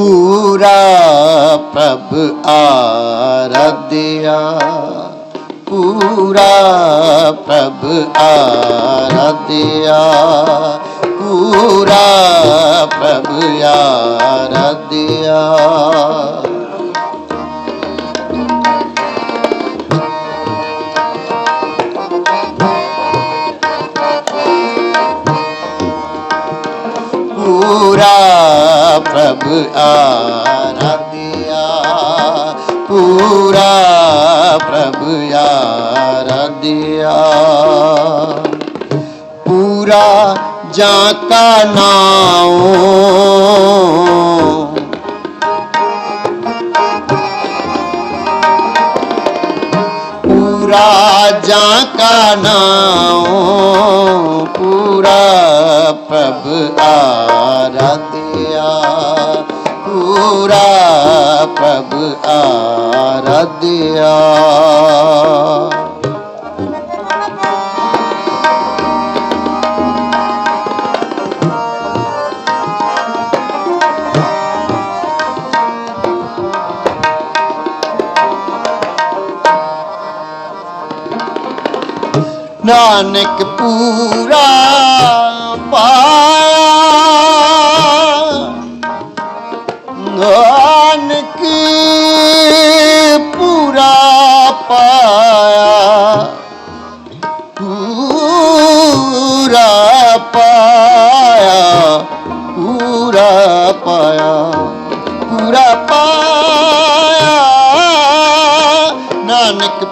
ਪੂਰਾ ਪ੍ਰਭ ਆਰਾਧਿਆ। ਪੂਰਾ ਪ੍ਰਭ ਆਰਾਧਿਆ। ਪੂਰਾ ਪ੍ਰਭ ਆਰਾਧਿਆ। ਪੂਰਾ ਪ੍ਰਭ ਆਰਾਧਿਆ ਪੂਰਾ ਪ੍ਰਭ ਆਰਾਧਿਆ। ਪੂਰਾ ਜਾਂ ਕਾ ਨਾਉ ਪੂਰਾ ਜਾਂ ਕਾ ਪੂਰਾ ਪ੍ਰਭ ਆਰਾਧਿਆ। ਨਾਨਕ ਪੂਰਾ ਪਾਇਆ। ਪੂਰਾ ਪਾਇਆ ਪੂਰਾ ਪਾਇਆ। ਨਾਨਕ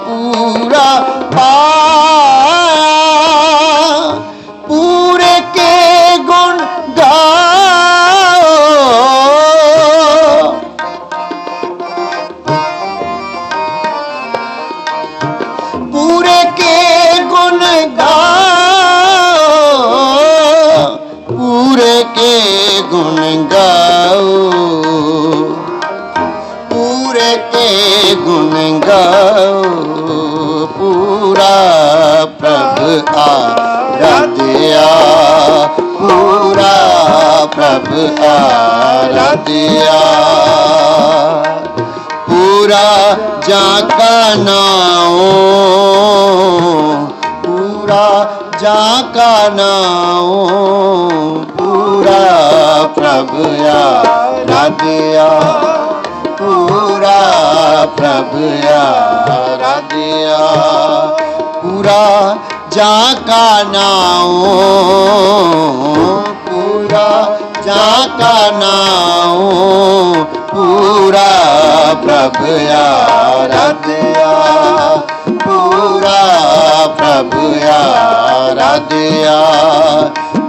ਗੁਣ ਗਾਓ ਪੂਰਾ ਪ੍ਰਭ ਆਰਾਧਿਆ, ਪੂਰਾ ਪ੍ਰਭ ਆਰਾਧਿਆ। ਪੂਰਾ ਜਾਂ ਕਾ ਨਾਉ, ਪੂਰਾ ਜਾ ਕਾ ਨਾਉ, ਪੂਰਾ ਪ੍ਰਭ ਆਰਾਧਿਆ। ਪੂਰਾ ਪ੍ਰਭ ਆਰਾਧਿਆ। ਪੂਰਾ ਜਾ ਕਾ ਨਾਉ, ਪੂਰਾ ਜਾ ਕਾ ਨਾਉ, ਪੂਰਾ ਪ੍ਰਭ ਆਰਾਧਿਆ। ਪੂਰਾ ਪ੍ਰਭ ਆਰਾਧਿਆ।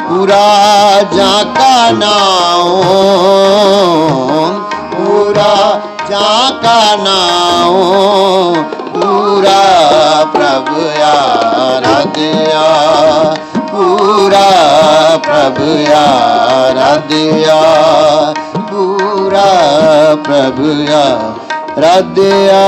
ਪੂਰਾ ਜਾ ਕਾ ਨਾਉ ਪੂਰਾ ਜਾ ਕਾ ਨਾਉ ਪੂਰਾ ਪ੍ਰਭ ਆਰਾਧਿਆ ਪੂਰਾ ਪ੍ਰਭ ਆਰਾਧਿਆ ਪੂਰਾ ਪ੍ਰਭ ਆਰਾਧਿਆ